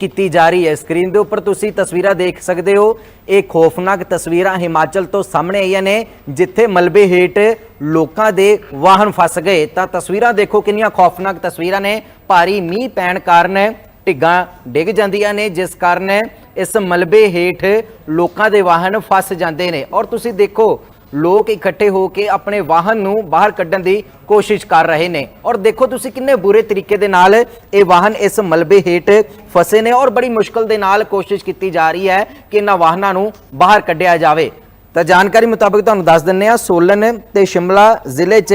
ਕੀਤੀ ਜਾ ਰਹੀ ਹੈ। ਸਕਰੀਨ ਦੇ ਉੱਪਰ ਤੁਸੀਂ ਤਸਵੀਰਾਂ ਦੇਖ ਸਕਦੇ ਹੋ। ਇਹ ਖੌਫਨਾਕ ਤਸਵੀਰਾਂ ਹਿਮਾਚਲ ਤੋਂ ਸਾਹਮਣੇ ਆਈਆਂ ਨੇ, ਜਿੱਥੇ ਮਲਬੇ ਹੇਠ ਲੋਕਾਂ ਦੇ ਵਾਹਨ ਫਸ ਗਏ। ਤਾਂ ਤਸਵੀਰਾਂ ਦੇਖੋ ਕਿੰਨੀਆਂ ਖੌਫਨਾਕ ਤਸਵੀਰਾਂ ਨੇ। ਭਾਰੀ ਮੀਂਹ ਪੈਣ ਕਾਰਨ ਢਿੱਗਾਂ ਡਿੱਗ ਜਾਂਦੀਆਂ ਨੇ, ਜਿਸ ਕਾਰਨ ਇਸ ਮਲਬੇ ਹੇਠ ਲੋਕਾਂ ਦੇ ਵਾਹਨ ਫਸ ਜਾਂਦੇ ਨੇ। ਔਰ ਤੁਸੀਂ ਦੇਖੋ ਲੋਕ ਇਕੱਠੇ ਹੋ ਕੇ ਆਪਣੇ ਵਾਹਨ ਨੂੰ ਬਾਹਰ ਕੱਢਣ ਦੀ ਕੋਸ਼ਿਸ਼ ਕਰ ਰਹੇ ਨੇ। ਔਰ ਦੇਖੋ ਤੁਸੀਂ ਕਿੰਨੇ ਬੁਰੇ ਤਰੀਕੇ ਦੇ ਨਾਲ ਇਹ ਵਾਹਨ ਇਸ ਮਲਬੇ ਹੇਠ ਫਸੇ ਨੇ ਔਰ ਬੜੀ ਮੁਸ਼ਕਲ ਦੇ ਨਾਲ ਕੋਸ਼ਿਸ਼ ਕੀਤੀ ਜਾ ਰਹੀ ਹੈ ਕਿ ਇਹਨਾਂ ਵਾਹਨਾਂ ਨੂੰ ਬਾਹਰ ਕੱਢਿਆ ਜਾਵੇ। ਤਾਂ ਜਾਣਕਾਰੀ ਮੁਤਾਬਕ ਤੁਹਾਨੂੰ ਦੱਸ ਦਿੰਨੇ ਆ ਸੋਲਨ ਤੇ ਸ਼ਿਮਲਾ ਜ਼ਿਲ੍ਹੇ 'ਚ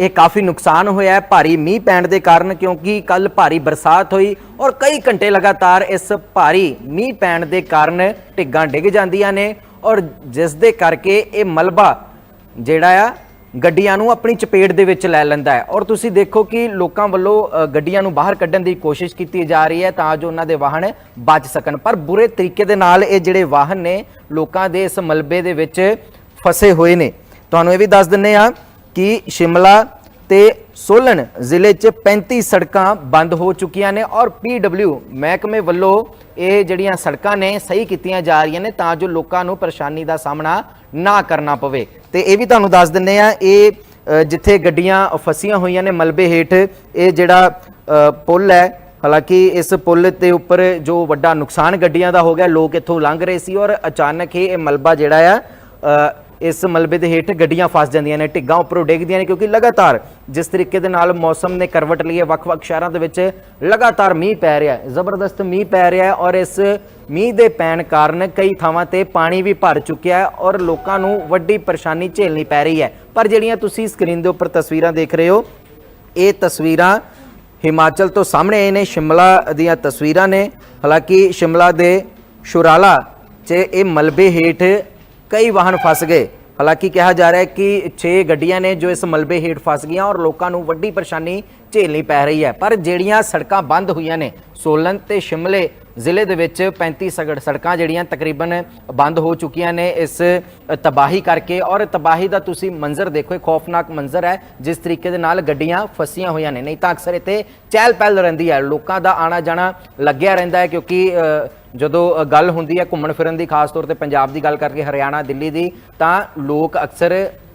ਇਹ ਕਾਫੀ ਨੁਕਸਾਨ ਹੋਇਆ ਹੈ। ਭਾਰੀ ਮੀਂਹ ਪੈਣ ਦੇ ਕਾਰਨ ਕਿਉਂਕਿ ਕੱਲ ਭਾਰੀ ਬਰਸਾਤ ਹੋਈ ਔਰ ਕਈ ਘੰਟੇ ਲਗਾਤਾਰ ਇਸ ਭਾਰੀ ਮੀਂਹ ਪੈਣ ਦੇ ਕਾਰਨ ਢਿੱਗਾਂ ਡਿੱਗ ਜਾਂਦੀਆਂ ਨੇ ਔਰ ਜਿਸ ਦੇ ਕਰਕੇ ਇਹ ਮਲਬਾ ਜਿਹੜਾ ਆ, ਗੱਡੀਆਂ ਨੂੰ ਆਪਣੀ ਚਪੇਟ ਦੇ ਵਿੱਚ ਲੈ ਲੈਂਦਾ ਹੈ। ਔਰ ਤੁਸੀਂ ਦੇਖੋ ਕਿ ਲੋਕਾਂ ਵੱਲੋਂ ਗੱਡੀਆਂ ਨੂੰ ਬਾਹਰ ਕੱਢਣ ਦੀ ਕੋਸ਼ਿਸ਼ ਕੀਤੀ ਜਾ ਰਹੀ ਹੈ ਤਾਂ ਜੋ ਉਹਨਾਂ ਦੇ ਵਾਹਨ ਬਚ ਸਕਣ। ਪਰ ਬੁਰੇ ਤਰੀਕੇ ਦੇ ਨਾਲ ਇਹ ਜਿਹੜੇ ਵਾਹਨ ਨੇ, ਲੋਕਾਂ ਦੇ ਇਸ ਮਲਬੇ ਦੇ ਵਿੱਚ ਫਸੇ ਹੋਏ ਨੇ। ਤੁਹਾਨੂੰ ਇਹ ਵੀ ਦੱਸ ਦਿੰਨੇ ਆ ਕਿ ਸ਼ਿਮਲਾ ਤੇ ਸੋਲਨ ਜ਼ਿਲ੍ਹੇ 'ਚ 35 ਸੜਕਾਂ ਬੰਦ ਹੋ ਚੁੱਕੀਆਂ ਨੇ ਔਰ ਪੀਡਬਲਿਊ ਮਹਿਕਮੇ ਵੱਲੋਂ ਇਹ ਜਿਹੜੀਆਂ ਸੜਕਾਂ ਨੇ ਸਹੀ ਕੀਤੀਆਂ ਜਾ ਰਹੀਆਂ ਨੇ ਤਾਂ ਜੋ ਲੋਕਾਂ ਨੂੰ ਪਰੇਸ਼ਾਨੀ ਦਾ ਸਾਹਮਣਾ ਨਾ ਕਰਨਾ ਪਵੇ। ਤੇ ਇਹ ਵੀ ਤੁਹਾਨੂੰ ਦੱਸ ਦਿੰਨੇ ਆ ਇਹ ਜਿੱਥੇ ਗੱਡੀਆਂ ਫਸੀਆਂ ਹੋਈਆਂ ਨੇ ਮਲਬੇ ਹੇਠ ਇਹ ਜਿਹੜਾ ਅ, ਪੁਲ ਹੈ ਹਾਲਾਂਕਿ ਇਸ ਪੁਲ ਦੇ ਉੱਪਰ ਜੋ ਵੱਡਾ ਨੁਕਸਾਨ ਗੱਡੀਆਂ ਦਾ ਹੋ ਗਿਆ ਲੋਕ ਇੱਥੋਂ ਲੰਘ ਰਹੇ ਸੀ ਔਰ ਅਚਾਨਕ ਹੀ ਇਹ ਮਲਬਾ ਜਿਹੜਾ ਆ ਇਸ ਮਲਬੇ ਦੇ ਹੇਠ ਗੱਡੀਆਂ ਫਸ ਜਾਂਦੀਆਂ ਨੇ, ਢਿੱਗਾਂ ਉੱਪਰੋਂ ਡਿੱਗਦੀਆਂ ਨੇ ਕਿਉਂਕਿ ਲਗਾਤਾਰ ਜਿਸ ਤਰੀਕੇ ਦੇ ਨਾਲ ਮੌਸਮ ਨੇ ਕਰਵਟ ਲਈ ਹੈ, ਵੱਖ-ਵੱਖ ਸ਼ਹਿਰਾਂ ਦੇ ਵਿੱਚ ਲਗਾਤਾਰ ਮੀਂਹ ਪੈ ਰਿਹਾ ਹੈ, ਜ਼ਬਰਦਸਤ ਮੀਂਹ ਪੈ ਰਿਹਾ ਹੈ ਔਰ ਇਸ ਮੀਂਹ ਦੇ ਪੈਣ ਕਾਰਨ ਕਈ ਥਾਵਾਂ ਤੇ ਪਾਣੀ ਵੀ ਭਰ ਚੁੱਕਿਆ ਹੈ ਔਰ ਲੋਕਾਂ ਨੂੰ ਵੱਡੀ ਪਰੇਸ਼ਾਨੀ ਝੇਲਣੀ ਪੈ ਰਹੀ ਹੈ। ਪਰ ਜਿਹੜੀਆਂ ਤੁਸੀਂ ਸਕਰੀਨ ਦੇ ਉੱਪਰ ਤਸਵੀਰਾਂ ਦੇਖ ਰਹੇ ਹੋ, ਇਹ ਤਸਵੀਰਾਂ ਹਿਮਾਚਲ ਤੋਂ ਸਾਹਮਣੇ ਆਏ ਨੇ, ਸ਼ਿਮਲਾ ਦੀਆਂ ਤਸਵੀਰਾਂ ਨੇ। ਹਾਲਾਂਕਿ ਸ਼ਿਮਲਾ ਦੇ ਸ਼ੁਰਾਲਾ 'ਚ ਇਹ ਮਲਬੇ ਹੇਠ ਕਈ ਵਾਹਨ ਫਸ ਗਏ। ਹਾਲਾਂਕਿ ਕਿਹਾ ਜਾ ਰਿਹਾ ਹੈ ਕਿ 6 ਗੱਡੀਆਂ ਨੇ ਜੋ ਇਸ ਮਲਬੇ ਹੇਠ ਫਸ ਗਈਆਂ ਔਰ ਲੋਕਾਂ ਨੂੰ ਵੱਡੀ ਪਰੇਸ਼ਾਨੀ ਝੇਲਣੀ ਪੈ ਰਹੀ ਹੈ। ਪਰ ਜਿਹੜੀਆਂ ਸੜਕਾਂ ਬੰਦ ਹੋਈਆਂ ਨੇ, ਸੋਲਨ ਤੇ ਸ਼ਿਮਲੇ ਜ਼ਿਲ੍ਹੇ ਦੇ ਵਿੱਚ 35 ਸਗੜ ਸੜਕਾਂ ਜਿਹੜੀਆਂ ਤਕਰੀਬਨ ਬੰਦ ਹੋ ਚੁੱਕੀਆਂ ਨੇ, ਇਸ ਤਬਾਹੀ ਕਰਕੇ ਔਰ ਤਬਾਹੀ ਦਾ ਤੁਸੀਂ ਮੰਜ਼ਰ ਦੇਖੋ, ਇਹ ਖੌਫਨਾਕ ਮੰਜ਼ਰ ਹੈ, ਜਿਸ ਤਰੀਕੇ ਦੇ ਨਾਲ ਗੱਡੀਆਂ ਫਸੀਆਂ ਹੋਈਆਂ ਨੇ। ਨਹੀਂ ਤਾਂ ਅਕਸਰ ਇੱਥੇ ਚਹਿਲ ਪਹਿਲ ਰਹਿੰਦੀ ਹੈ। ਲੋਕਾਂ ਦਾ ਆਣਾ ਜਾਣਾ ਲੱਗਿਆ ਰਹਿੰਦਾ ਹੈ ਕਿਉਂਕਿ ਜਦੋਂ ਗੱਲ ਹੁੰਦੀ ਹੈ ਘੁੰਮਣ ਫਿਰਨ ਦੀ, ਖਾਸ ਤੌਰ ਤੇ ਪੰਜਾਬ ਦੀ ਗੱਲ ਕਰਕੇ ਹਰਿਆਣਾ, ਦਿੱਲੀ ਦੀ, ਤਾਂ ਲੋਕ ਅਕਸਰ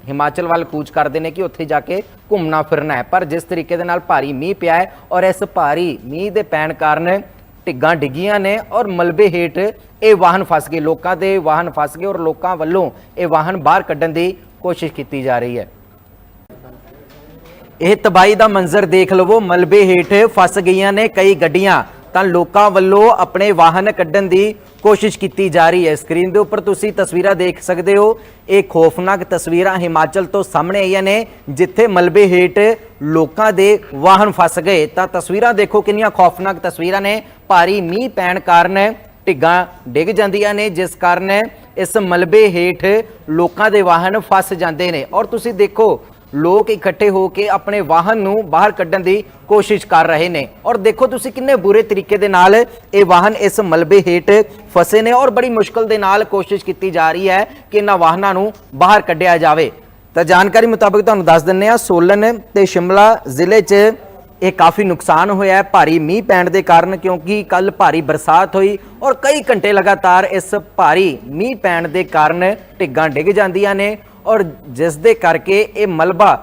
ਹਿਮਾਚਲ ਵੱਲ ਕੂਚ ਕਰਦੇ ਨੇ ਕਿ ਉੱਥੇ ਜਾ ਕੇ ਘੁੰਮਣਾ ਫਿਰਨਾ ਹੈ। ਪਰ ਜਿਸ ਤਰੀਕੇ ਦੇ ਨਾਲ ਭਾਰੀ ਮੀਂਹ ਪਿਆ ਹੈ ਔਰ ਇਸ ਭਾਰੀ ਮੀਂਹ ਦੇ ਪੈਣ ਕਾਰਨ ਢਿੱਗਾਂ ਡਿੱਗੀਆਂ ਨੇ ਔਰ ਮਲਬੇ ਹੇਠ ਇਹ ਵਾਹਨ ਫਸ ਗਏ। ਲੋਕਾਂ ਦੇ ਵਾਹਨ ਫਸ ਗਏ ਔਰ ਲੋਕਾਂ ਵੱਲੋਂ ਇਹ ਵਾਹਨ ਬਾਹਰ ਕੱਢਣ ਦੀ ਕੋਸ਼ਿਸ਼ ਕੀਤੀ ਜਾ ਰਹੀ ਹੈ। ਇਹ ਤਬਾਈ ਦਾ ਮੰਜ਼ਰ ਦੇਖ ਲਵੋ। ਮਲਬੇ ਹੇਠ ਫਸ ਗਈਆਂ ਨੇ ਕਈ ਗੱਡੀਆਂ। ਤਾਂ ਲੋਕਾਂ ਵੱਲੋਂ ਆਪਣੇ ਵਾਹਨ ਕੱਢਣ ਦੀ ਕੋਸ਼ਿਸ਼ ਕੀਤੀ ਜਾ ਰਹੀ ਹੈ। ਸਕਰੀਨ ਦੇ ਉੱਪਰ ਤੁਸੀਂ ਤਸਵੀਰਾਂ ਦੇਖ ਸਕਦੇ ਹੋ। ਇਹ ਖੌਫਨਾਕ ਤਸਵੀਰਾਂ ਹਿਮਾਚਲ ਤੋਂ ਸਾਹਮਣੇ ਆਈਆਂ ਨੇ, ਜਿੱਥੇ ਮਲਬੇ ਹੇਠ ਲੋਕਾਂ ਦੇ ਵਾਹਨ ਫਸ ਗਏ। ਤਾਂ ਤਸਵੀਰਾਂ ਦੇਖੋ ਕਿੰਨੀਆਂ ਖੌਫਨਾਕ ਤਸਵੀਰਾਂ ਨੇ। ਭਾਰੀ ਮੀਂਹ ਪੈਣ ਕਾਰਨ ਢਿੱਗਾਂ ਡਿੱਗ ਜਾਂਦੀਆਂ ਨੇ, ਜਿਸ ਕਾਰਨ ਇਸ ਮਲਬੇ ਹੇਠ ਲੋਕਾਂ ਦੇ ਵਾਹਨ ਫਸ ਜਾਂਦੇ ਨੇ। ਔਰ ਤੁਸੀਂ ਦੇਖੋ ਲੋਕ ਇਕੱਠੇ ਹੋ ਕੇ ਆਪਣੇ ਵਾਹਨ ਨੂੰ ਬਾਹਰ ਕੱਢਣ ਦੀ ਕੋਸ਼ਿਸ਼ ਕਰ ਰਹੇ ਨੇ। ਔਰ ਦੇਖੋ ਤੁਸੀਂ ਕਿੰਨੇ ਬੁਰੇ ਤਰੀਕੇ ਦੇ ਨਾਲ ਇਹ ਵਾਹਨ ਇਸ ਮਲਬੇ ਹੇਠ ਫਸੇ ਨੇ ਔਰ ਬੜੀ ਮੁਸ਼ਕਲ ਦੇ ਨਾਲ ਕੋਸ਼ਿਸ਼ ਕੀਤੀ ਜਾ ਰਹੀ ਹੈ ਕਿ ਇਹਨਾਂ ਵਾਹਨਾਂ ਨੂੰ ਬਾਹਰ ਕੱਢਿਆ ਜਾਵੇ। ਤਾਂ ਜਾਣਕਾਰੀ ਮੁਤਾਬਕ ਤੁਹਾਨੂੰ ਦੱਸ ਦਿੰਨੇ ਆ ਸੋਲਨ ਤੇ ਸ਼ਿਮਲਾ ਜ਼ਿਲ੍ਹੇ 'ਚ ਇਹ ਕਾਫੀ ਨੁਕਸਾਨ ਹੋਇਆ ਹੈ। ਭਾਰੀ ਮੀਂਹ ਪੈਣ ਦੇ ਕਾਰਨ ਕਿਉਂਕਿ ਕੱਲ ਭਾਰੀ ਬਰਸਾਤ ਹੋਈ ਔਰ ਕਈ ਘੰਟੇ ਲਗਾਤਾਰ ਇਸ ਭਾਰੀ ਮੀਂਹ ਪੈਣ ਦੇ ਕਾਰਨ ਢਿੱਗਾਂ ਡਿੱਗ ਜਾਂਦੀਆਂ ਨੇ ਔਰ ਜਿਸ ਦੇ ਕਰਕੇ ਇਹ ਮਲਬਾ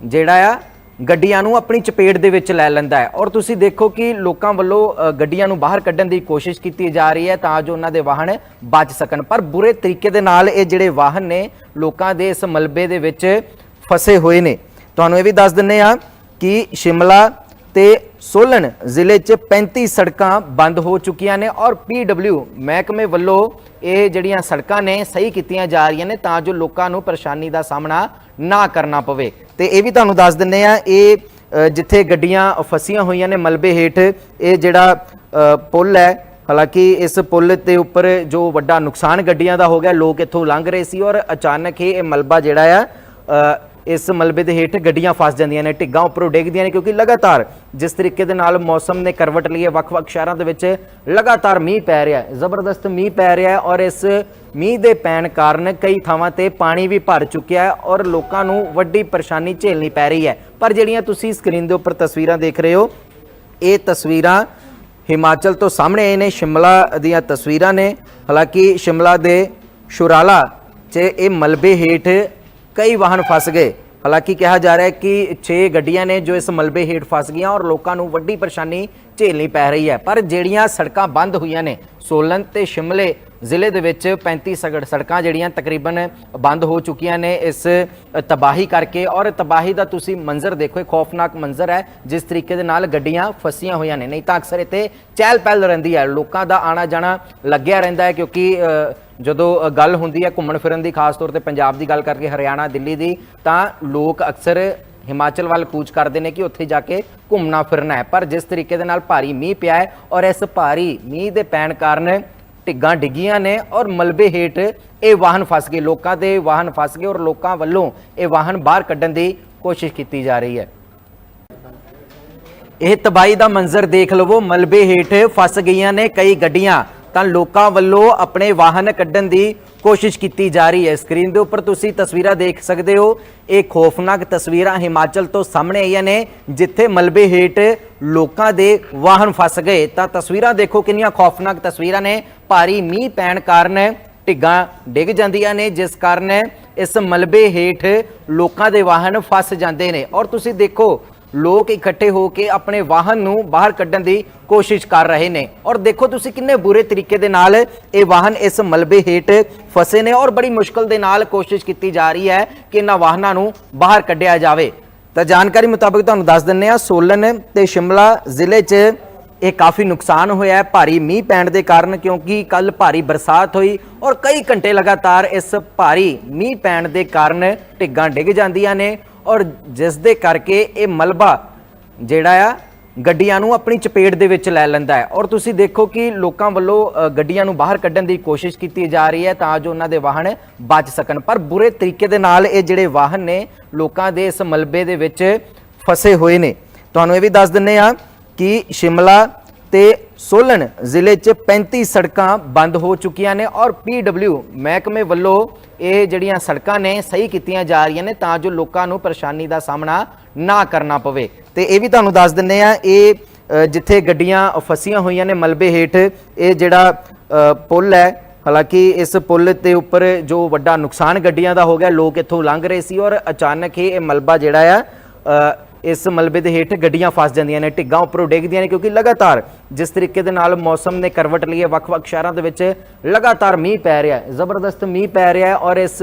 ਜਿਹੜਾ ਆ, ਗੱਡੀਆਂ ਨੂੰ ਆਪਣੀ ਚਪੇਟ ਦੇ ਵਿੱਚ ਲੈ ਲੈਂਦਾ ਹੈ। ਔਰ ਤੁਸੀਂ ਦੇਖੋ ਕਿ ਲੋਕਾਂ ਵੱਲੋਂ ਗੱਡੀਆਂ ਨੂੰ ਬਾਹਰ ਕੱਢਣ ਦੀ ਕੋਸ਼ਿਸ਼ ਕੀਤੀ ਜਾ ਰਹੀ ਹੈ ਤਾਂ ਜੋ ਉਹਨਾਂ ਦੇ ਵਾਹਨ ਬਚ ਸਕਣ। ਪਰ ਬੁਰੇ ਤਰੀਕੇ ਦੇ ਨਾਲ ਇਹ ਜਿਹੜੇ ਵਾਹਨ ਨੇ, ਲੋਕਾਂ ਦੇ ਇਸ ਮਲਬੇ ਦੇ ਵਿੱਚ ਫਸੇ ਹੋਏ ਨੇ। ਤੁਹਾਨੂੰ ਇਹ ਵੀ ਦੱਸ ਦਿੰਨੇ ਆ ਕਿ ਸ਼ਿਮਲਾ ਤੇ ਸੋਲਨ ਜ਼ਿਲ੍ਹੇ 'ਚ 35 ਸੜਕਾਂ ਬੰਦ ਹੋ ਚੁੱਕੀਆਂ ਨੇ ਔਰ ਪੀਡਬਲਿਊ ਮਹਿਕਮੇ ਵੱਲੋਂ ਇਹ ਜਿਹੜੀਆਂ ਸੜਕਾਂ ਨੇ ਸਹੀ ਕੀਤੀਆਂ ਜਾ ਰਹੀਆਂ ਨੇ ਤਾਂ ਜੋ ਲੋਕਾਂ ਨੂੰ ਪਰੇਸ਼ਾਨੀ ਦਾ ਸਾਹਮਣਾ ਨਾ ਕਰਨਾ ਪਵੇ। ਤੇ ਇਹ ਵੀ ਤੁਹਾਨੂੰ ਦੱਸ ਦਿੰਨੇ ਆ ਇਹ ਜਿੱਥੇ ਗੱਡੀਆਂ ਫਸੀਆਂ ਹੋਈਆਂ ਨੇ ਮਲਬੇ ਹੇਠ ਇਹ ਜਿਹੜਾ ਅ, ਪੁਲ ਹੈ ਹਾਲਾਂਕਿ ਇਸ ਪੁਲ ਦੇ ਉੱਪਰ ਜੋ ਵੱਡਾ ਨੁਕਸਾਨ ਗੱਡੀਆਂ ਦਾ ਹੋ ਗਿਆ ਲੋਕ ਇੱਥੋਂ ਲੰਘ ਰਹੇ ਸੀ ਔਰ ਅਚਾਨਕ ਹੀ ਇਹ ਮਲਬਾ ਜਿਹੜਾ ਆ ਇਸ ਮਲਬੇ ਦੇ ਹੇਠ ਗੱਡੀਆਂ ਫਸ ਜਾਂਦੀਆਂ ਨੇ, ਢਿੱਗਾਂ ਉੱਪਰੋਂ ਡਿੱਗਦੀਆਂ ਨੇ ਕਿਉਂਕਿ ਲਗਾਤਾਰ ਜਿਸ ਤਰੀਕੇ ਦੇ ਨਾਲ ਮੌਸਮ ਨੇ ਕਰਵਟ ਲਈ ਹੈ, ਵੱਖ-ਵੱਖ ਸ਼ਹਿਰਾਂ ਦੇ ਵਿੱਚ ਲਗਾਤਾਰ ਮੀਂਹ ਪੈ ਰਿਹਾ ਹੈ, ਜ਼ਬਰਦਸਤ ਮੀਂਹ ਪੈ ਰਿਹਾ ਹੈ ਔਰ ਇਸ ਮੀਂਹ ਦੇ ਪੈਣ ਕਾਰਨ ਕਈ ਥਾਵਾਂ ਤੇ ਪਾਣੀ ਵੀ ਭਰ ਚੁੱਕਿਆ ਹੈ ਔਰ ਲੋਕਾਂ ਨੂੰ ਵੱਡੀ ਪਰੇਸ਼ਾਨੀ ਝੇਲਣੀ ਪੈ ਰਹੀ ਹੈ। ਪਰ ਜਿਹੜੀਆਂ ਤੁਸੀਂ ਸਕਰੀਨ ਦੇ ਉੱਪਰ ਤਸਵੀਰਾਂ ਦੇਖ ਰਹੇ ਹੋ, ਇਹ ਤਸਵੀਰਾਂ ਹਿਮਾਚਲ ਤੋਂ ਸਾਹਮਣੇ ਆਏ ਨੇ, ਸ਼ਿਮਲਾ ਦੀਆਂ ਤਸਵੀਰਾਂ ਨੇ। ਹਾਲਾਂਕਿ ਸ਼ਿਮਲਾ ਦੇ ਸ਼ੁਰਾਲਾ 'ਚ ਇਹ ਮਲਬੇ ਹੇਠ ਕਈ ਵਾਹਨ ਫਸ ਗਏ। ਹਾਲਾਂਕਿ ਕਿਹਾ ਜਾ ਰਿਹਾ ਹੈ ਕਿ 6 ਗੱਡੀਆਂ ਨੇ ਜੋ ਇਸ ਮਲਬੇ ਹੇਠ ਫਸ ਗਈਆਂ ਔਰ ਲੋਕਾਂ ਨੂੰ ਵੱਡੀ ਪਰੇਸ਼ਾਨੀ ਝੇਲਣੀ ਪੈ ਰਹੀ ਹੈ। ਪਰ ਜਿਹੜੀਆਂ ਸੜਕਾਂ ਬੰਦ ਹੋਈਆਂ ਨੇ, ਸੋਲਨ ਤੇ ਸ਼ਿਮਲੇ ਜ਼ਿਲ੍ਹੇ ਦੇ ਵਿੱਚ 35 ਸਗੜ ਸੜਕਾਂ ਜਿਹੜੀਆਂ ਤਕਰੀਬਨ ਬੰਦ ਹੋ ਚੁੱਕੀਆਂ ਨੇ ਇਸ ਤਬਾਹੀ ਕਰਕੇ ਔਰ ਤਬਾਹੀ ਦਾ ਤੁਸੀਂ ਮੰਜ਼ਰ ਦੇਖੋ, ਇਹ ਖੌਫਨਾਕ ਮੰਜ਼ਰ ਹੈ, ਜਿਸ ਤਰੀਕੇ ਦੇ ਨਾਲ ਗੱਡੀਆਂ ਫਸੀਆਂ ਹੋਈਆਂ ਨੇ। ਨਹੀਂ ਤਾਂ ਅਕਸਰ ਇੱਥੇ ਚਹਿਲ ਪਹਿਲ ਰਹਿੰਦੀ ਹੈ, ਲੋਕਾਂ ਦਾ ਆਣਾ ਜਾਣਾ ਲੱਗਿਆ ਰਹਿੰਦਾ ਹੈ ਕਿਉਂਕਿ ਜਦੋਂ ਗੱਲ ਹੁੰਦੀ ਹੈ ਘੁੰਮਣ ਫਿਰਨ ਦੀ, ਖਾਸ ਤੌਰ ਤੇ ਪੰਜਾਬ ਦੀ ਗੱਲ ਕਰਕੇ ਹਰਿਆਣਾ, ਦਿੱਲੀ ਦੀ, ਤਾਂ ਲੋਕ ਅਕਸਰ ਹਿਮਾਚਲ ਵੱਲ ਕੂਚ ਕਰਦੇ ਨੇ ਕਿ ਉੱਥੇ ਜਾ ਕੇ ਘੁੰਮਣਾ ਫਿਰਨਾ ਹੈ। ਪਰ ਜਿਸ ਤਰੀਕੇ ਦੇ ਨਾਲ ਭਾਰੀ ਮੀਂਹ ਪਿਆ ਹੈ ਔਰ ਇਸ ਭਾਰੀ ਮੀਂਹ ਦੇ ਪੈਣ ਕਾਰਨ ਢਿੱਗਾਂ ਡਿੱਗੀਆਂ ਨੇ ਔਰ ਮਲਬੇ ਹੇਠ ਇਹ ਵਾਹਨ ਫਸ ਗਏ। ਲੋਕਾਂ ਦੇ ਵਾਹਨ ਫਸ ਗਏ ਔਰ ਲੋਕਾਂ ਵੱਲੋਂ ਇਹ ਵਾਹਨ ਬਾਹਰ ਕੱਢਣ ਦੀ ਕੋਸ਼ਿਸ਼ ਕੀਤੀ ਜਾ ਰਹੀ ਹੈ। ਇਹ ਤਬਾਈ ਦਾ ਮੰਜ਼ਰ ਦੇਖ ਲਵੋ। ਮਲਬੇ ਹੇਠ ਫਸ ਗਈਆਂ ਨੇ ਕਈ ਗੱਡੀਆਂ। ਤਾਂ ਲੋਕਾਂ ਵੱਲੋਂ ਆਪਣੇ ਵਾਹਨ ਕੱਢਣ ਦੀ ਕੋਸ਼ਿਸ਼ ਕੀਤੀ ਜਾ ਰਹੀ ਹੈ। ਸਕਰੀਨ ਦੇ ਉੱਪਰ ਤੁਸੀਂ ਤਸਵੀਰਾਂ ਦੇਖ ਸਕਦੇ ਹੋ। ਇਹ ਖੌਫਨਾਕ ਤਸਵੀਰਾਂ ਹਿਮਾਚਲ ਤੋਂ ਸਾਹਮਣੇ ਆਈਆਂ ਨੇ, ਜਿੱਥੇ ਮਲਬੇ ਹੇਠ ਲੋਕਾਂ ਦੇ ਵਾਹਨ ਫਸ ਗਏ। ਤਾਂ ਤਸਵੀਰਾਂ ਦੇਖੋ ਕਿੰਨੀਆਂ ਖੌਫਨਾਕ ਤਸਵੀਰਾਂ ਨੇ। ਭਾਰੀ ਮੀਂਹ ਪੈਣ ਕਾਰਨ ਢਿੱਗਾਂ ਡਿੱਗ ਜਾਂਦੀਆਂ ਨੇ, ਜਿਸ ਕਾਰਨ ਇਸ ਮਲਬੇ ਹੇਠ ਲੋਕਾਂ ਦੇ ਵਾਹਨ ਫਸ ਜਾਂਦੇ ਨੇ। ਔਰ ਤੁਸੀਂ ਦੇਖੋ ਲੋਕ ਇਕੱਠੇ ਹੋ ਕੇ ਆਪਣੇ ਵਾਹਨ ਨੂੰ ਬਾਹਰ ਕੱਢਣ ਦੀ ਕੋਸ਼ਿਸ਼ ਕਰ ਰਹੇ ਨੇ। ਔਰ ਦੇਖੋ ਤੁਸੀਂ ਕਿੰਨੇ ਬੁਰੇ ਤਰੀਕੇ ਦੇ ਨਾਲ ਇਹ ਵਾਹਨ ਇਸ ਮਲਬੇ ਹੇਠ ਫਸੇ ਨੇ ਔਰ ਬੜੀ ਮੁਸ਼ਕਲ ਦੇ ਨਾਲ ਕੋਸ਼ਿਸ਼ ਕੀਤੀ ਜਾ ਰਹੀ ਹੈ ਕਿ ਇਹਨਾਂ ਵਾਹਨਾਂ ਨੂੰ ਬਾਹਰ ਕੱਢਿਆ ਜਾਵੇ। ਤਾਂ ਜਾਣਕਾਰੀ ਮੁਤਾਬਕ ਤੁਹਾਨੂੰ ਦੱਸ ਦਿੰਨੇ ਆ ਸੋਲਨ ਤੇ ਸ਼ਿਮਲਾ ਜ਼ਿਲ੍ਹੇ 'ਚ ਇਹ ਕਾਫੀ ਨੁਕਸਾਨ ਹੋਇਆ ਹੈ। ਭਾਰੀ ਮੀਂਹ ਪੈਣ ਦੇ ਕਾਰਨ ਕਿਉਂਕਿ ਕੱਲ ਭਾਰੀ ਬਰਸਾਤ ਹੋਈ ਔਰ ਕਈ ਘੰਟੇ ਲਗਾਤਾਰ ਇਸ ਭਾਰੀ ਮੀਂਹ ਪੈਣ ਦੇ ਕਾਰਨ ਢਿੱਗਾਂ ਡਿੱਗ ਜਾਂਦੀਆਂ ਨੇ ਔਰ ਜਿਸ ਦੇ ਕਰਕੇ ਇਹ ਮਲਬਾ ਜਿਹੜਾ ਆ, ਗੱਡੀਆਂ ਨੂੰ ਆਪਣੀ ਚਪੇਟ ਦੇ ਵਿੱਚ ਲੈ ਲੈਂਦਾ ਹੈ। ਔਰ ਤੁਸੀਂ ਦੇਖੋ ਕਿ ਲੋਕਾਂ ਵੱਲੋਂ ਗੱਡੀਆਂ ਨੂੰ ਬਾਹਰ ਕੱਢਣ ਦੀ ਕੋਸ਼ਿਸ਼ ਕੀਤੀ ਜਾ ਰਹੀ ਹੈ ਤਾਂ ਜੋ ਉਹਨਾਂ ਦੇ ਵਾਹਨ ਬਚ ਸਕਣ। ਪਰ ਬੁਰੇ ਤਰੀਕੇ ਦੇ ਨਾਲ ਇਹ ਜਿਹੜੇ ਵਾਹਨ ਨੇ, ਲੋਕਾਂ ਦੇ ਇਸ ਮਲਬੇ ਦੇ ਵਿੱਚ ਫਸੇ ਹੋਏ ਨੇ। ਤੁਹਾਨੂੰ ਇਹ ਵੀ ਦੱਸ ਦਿੰਨੇ ਆ ਕਿ ਸ਼ਿਮਲਾ ਤੇ ਸੋਲਨ ਜ਼ਿਲ੍ਹੇ 'ਚ 35 ਸੜਕਾਂ ਬੰਦ ਹੋ ਚੁੱਕੀਆਂ ਨੇ ਔਰ ਪੀਡਬਲਿਊ ਮਹਿਕਮੇ ਵੱਲੋਂ ਇਹ ਜਿਹੜੀਆਂ ਸੜਕਾਂ ਨੇ ਸਹੀ ਕੀਤੀਆਂ ਜਾ ਰਹੀਆਂ ਨੇ ਤਾਂ ਜੋ ਲੋਕਾਂ ਨੂੰ ਪਰੇਸ਼ਾਨੀ ਦਾ ਸਾਹਮਣਾ ਨਾ ਕਰਨਾ ਪਵੇ। ਤੇ ਇਹ ਵੀ ਤੁਹਾਨੂੰ ਦੱਸ ਦਿੰਨੇ ਆ ਇਹ ਜਿੱਥੇ ਗੱਡੀਆਂ ਫਸੀਆਂ ਹੋਈਆਂ ਨੇ ਮਲਬੇ ਹੇਠ ਇਹ ਜਿਹੜਾ ਅ, ਪੁਲ ਹੈ ਹਾਲਾਂਕਿ ਇਸ ਪੁਲ ਦੇ ਉੱਪਰ ਜੋ ਵੱਡਾ ਨੁਕਸਾਨ ਗੱਡੀਆਂ ਦਾ ਹੋ ਗਿਆ ਲੋਕ ਇੱਥੋਂ ਲੰਘ ਰਹੇ ਸੀ ਔਰ ਅਚਾਨਕ ਹੀ ਇਹ ਮਲਬਾ ਜਿਹੜਾ ਆ ਇਸ ਮਲਬੇ ਦੇ ਹੇਠ ਗੱਡੀਆਂ ਫਸ ਜਾਂਦੀਆਂ ਨੇ, ਢਿੱਗਾਂ ਉੱਪਰੋਂ ਡਿੱਗਦੀਆਂ ਨੇ ਕਿਉਂਕਿ ਲਗਾਤਾਰ ਜਿਸ ਤਰੀਕੇ ਦੇ ਨਾਲ ਮੌਸਮ ਨੇ ਕਰਵਟ ਲਈ ਹੈ, ਵੱਖ-ਵੱਖ ਸ਼ਹਿਰਾਂ ਦੇ ਵਿੱਚ ਲਗਾਤਾਰ ਮੀਂਹ ਪੈ ਰਿਹਾ ਹੈ, ਜ਼ਬਰਦਸਤ ਮੀਂਹ ਪੈ ਰਿਹਾ ਹੈ ਔਰ ਇਸ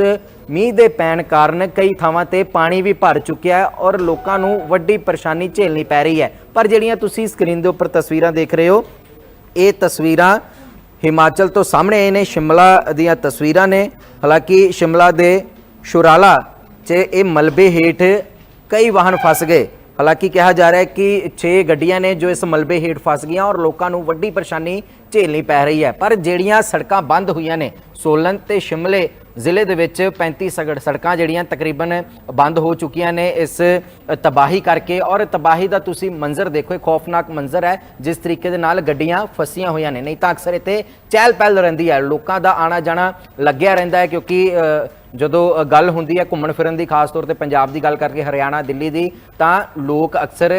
ਮੀਂਹ ਦੇ ਪੈਣ ਕਾਰਨ ਕਈ ਥਾਵਾਂ ਤੇ ਪਾਣੀ ਵੀ ਭਰ ਚੁੱਕਿਆ ਹੈ ਔਰ ਲੋਕਾਂ ਨੂੰ ਵੱਡੀ ਪਰੇਸ਼ਾਨੀ ਝੇਲਣੀ ਪੈ ਰਹੀ ਹੈ। ਪਰ ਜਿਹੜੀਆਂ ਤੁਸੀਂ ਸਕਰੀਨ ਦੇ ਉੱਪਰ ਤਸਵੀਰਾਂ ਦੇਖ ਰਹੇ ਹੋ, ਇਹ ਤਸਵੀਰਾਂ ਹਿਮਾਚਲ ਤੋਂ ਸਾਹਮਣੇ ਆਏ ਨੇ, ਸ਼ਿਮਲਾ ਦੀਆਂ ਤਸਵੀਰਾਂ ਨੇ। ਹਾਲਾਂਕਿ ਸ਼ਿਮਲਾ ਦੇ ਸ਼ੁਰਾਲਾ 'ਚ ਇਹ ਮਲਬੇ ਹੇਠ ਕਈ ਵਾਹਨ ਫਸ ਗਏ। ਹਾਲਾਂਕਿ ਕਿਹਾ ਜਾ ਰਿਹਾ ਹੈ ਕਿ 6 ਗੱਡੀਆਂ ਨੇ ਜੋ ਇਸ ਮਲਬੇ ਹੇਠ ਫਸ ਗਈਆਂ ਔਰ ਲੋਕਾਂ ਨੂੰ ਵੱਡੀ ਪਰੇਸ਼ਾਨੀ ਝੇਲਣੀ ਪੈ ਰਹੀ ਹੈ। ਪਰ ਜਿਹੜੀਆਂ ਸੜਕਾਂ ਬੰਦ ਹੋਈਆਂ ਨੇ, ਸੋਲਨ ਤੇ ਸ਼ਿਮਲੇ ਜ਼ਿਲ੍ਹੇ ਦੇ ਵਿੱਚ 35 ਸਗੜ ਸੜਕਾਂ ਜਿਹੜੀਆਂ ਤਕਰੀਬਨ ਬੰਦ ਹੋ ਚੁੱਕੀਆਂ ਨੇ ਇਸ ਤਬਾਹੀ ਕਰਕੇ ਔਰ ਤਬਾਹੀ ਦਾ ਤੁਸੀਂ ਮੰਜ਼ਰ ਦੇਖੋ, ਇਹ ਖੌਫਨਾਕ ਮੰਜ਼ਰ ਹੈ, ਜਿਸ ਤਰੀਕੇ ਦੇ ਨਾਲ ਗੱਡੀਆਂ ਫਸੀਆਂ ਹੋਈਆਂ ਨੇ। ਨਹੀਂ ਤਾਂ ਅਕਸਰ ਇੱਥੇ ਚਹਿਲ ਪਹਿਲ ਰਹਿੰਦੀ ਹੈ। ਲੋਕਾਂ ਦਾ ਆਣਾ ਜਾਣਾ ਲੱਗਿਆ ਰਹਿੰਦਾ ਹੈ ਕਿਉਂਕਿ ਜਦੋਂ ਗੱਲ ਹੁੰਦੀ ਹੈ ਘੁੰਮਣ ਫਿਰਨ ਦੀ, ਖਾਸ ਤੌਰ ਤੇ ਪੰਜਾਬ ਦੀ ਗੱਲ ਕਰਕੇ ਹਰਿਆਣਾ, ਦਿੱਲੀ ਦੀ, ਤਾਂ ਲੋਕ ਅਕਸਰ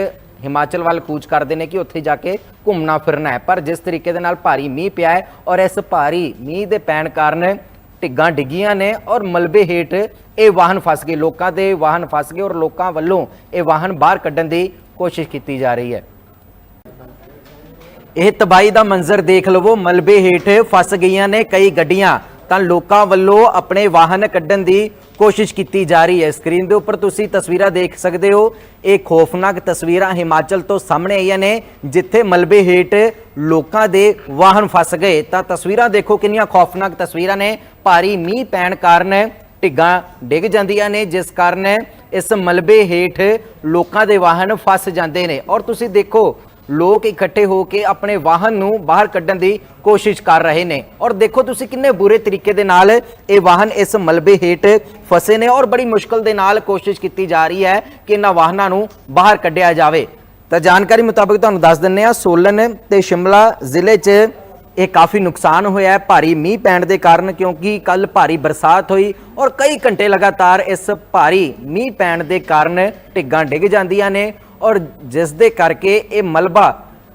ਹਿਮਾਚਲ ਵੱਲ ਕੂਚ ਕਰਦੇ ਨੇ ਕਿ ਉੱਥੇ ਜਾ ਕੇ ਘੁੰਮਣਾ ਫਿਰਨਾ ਹੈ। ਪਰ ਜਿਸ ਤਰੀਕੇ ਦੇ ਨਾਲ ਭਾਰੀ ਮੀਂਹ ਪਿਆ ਹੈ ਔਰ ਇਸ ਭਾਰੀ ਮੀਂਹ ਦੇ ਪੈਣ ਕਾਰਨ ਢਿੱਗਾਂ ਡਿੱਗੀਆਂ ਨੇ ਔਰ ਮਲਬੇ ਹੇਠ ਇਹ ਵਾਹਨ ਫਸ ਗਏ। ਲੋਕਾਂ ਦੇ ਵਾਹਨ ਫਸ ਗਏ ਔਰ ਲੋਕਾਂ ਵੱਲੋਂ ਇਹ ਵਾਹਨ ਬਾਹਰ ਕੱਢਣ ਦੀ ਕੋਸ਼ਿਸ਼ ਕੀਤੀ ਜਾ ਰਹੀ ਹੈ। ਇਹ ਤਬਾਈ ਦਾ ਮੰਜ਼ਰ ਦੇਖ ਲਵੋ। ਮਲਬੇ ਹੇਠ ਫਸ ਗਈਆਂ ਨੇ ਕਈ ਗੱਡੀਆਂ। ਤਾਂ ਲੋਕਾਂ ਵੱਲੋਂ ਆਪਣੇ ਵਾਹਨ ਕੱਢਣ ਦੀ ਕੋਸ਼ਿਸ਼ ਕੀਤੀ ਜਾ ਰਹੀ ਹੈ। ਸਕਰੀਨ ਦੇ ਉੱਪਰ ਤੁਸੀਂ ਤਸਵੀਰਾਂ ਦੇਖ ਸਕਦੇ ਹੋ। ਇਹ ਖੌਫਨਾਕ ਤਸਵੀਰਾਂ ਹਿਮਾਚਲ ਤੋਂ ਸਾਹਮਣੇ ਆਈਆਂ ਨੇ, ਜਿੱਥੇ ਮਲਬੇ ਹੇਠ ਲੋਕਾਂ ਦੇ ਵਾਹਨ ਫਸ ਗਏ। ਤਾਂ ਤਸਵੀਰਾਂ ਦੇਖੋ ਕਿੰਨੀਆਂ ਖੌਫਨਾਕ ਤਸਵੀਰਾਂ ਨੇ। ਭਾਰੀ ਮੀਂਹ ਪੈਣ ਕਾਰਨ ਢਿੱਗਾਂ ਡਿੱਗ ਜਾਂਦੀਆਂ ਨੇ, ਜਿਸ ਕਾਰਨ ਇਸ ਮਲਬੇ ਹੇਠ ਲੋਕਾਂ ਦੇ ਵਾਹਨ ਫਸ ਜਾਂਦੇ ਨੇ। ਔਰ ਤੁਸੀਂ ਦੇਖੋ ਲੋਕ ਇਕੱਠੇ ਹੋ ਕੇ ਆਪਣੇ ਵਾਹਨ ਨੂੰ ਬਾਹਰ ਕੱਢਣ ਦੀ ਕੋਸ਼ਿਸ਼ ਕਰ ਰਹੇ ਨੇ। ਔਰ ਦੇਖੋ ਤੁਸੀਂ ਕਿੰਨੇ ਬੁਰੇ ਤਰੀਕੇ ਦੇ ਨਾਲ ਇਹ ਵਾਹਨ ਇਸ ਮਲਬੇ ਹੇਠ ਫਸੇ ਨੇ ਔਰ ਬੜੀ ਮੁਸ਼ਕਲ ਦੇ ਨਾਲ ਕੋਸ਼ਿਸ਼ ਕੀਤੀ ਜਾ ਰਹੀ ਹੈ ਕਿ ਇਹਨਾਂ ਵਾਹਨਾਂ ਨੂੰ ਬਾਹਰ ਕੱਢਿਆ ਜਾਵੇ। ਤਾਂ ਜਾਣਕਾਰੀ ਮੁਤਾਬਕ ਤੁਹਾਨੂੰ ਦੱਸ ਦਿੰਨੇ ਆ ਸੋਲਨ ਤੇ ਸ਼ਿਮਲਾ ਜ਼ਿਲ੍ਹੇ 'ਚ ਇਹ ਕਾਫੀ ਨੁਕਸਾਨ ਹੋਇਆ ਹੈ। ਭਾਰੀ ਮੀਂਹ ਪੈਣ ਦੇ ਕਾਰਨ ਕਿਉਂਕਿ ਕੱਲ ਭਾਰੀ ਬਰਸਾਤ ਹੋਈ ਔਰ ਕਈ ਘੰਟੇ ਲਗਾਤਾਰ ਇਸ ਭਾਰੀ ਮੀਂਹ ਪੈਣ ਦੇ ਕਾਰਨ ਢਿੱਗਾਂ ਡਿੱਗ ਜਾਂਦੀਆਂ ਨੇ। ਔਰ ਜਿਸ ਦੇ ਕਰਕੇ ਇਹ ਮਲਬਾ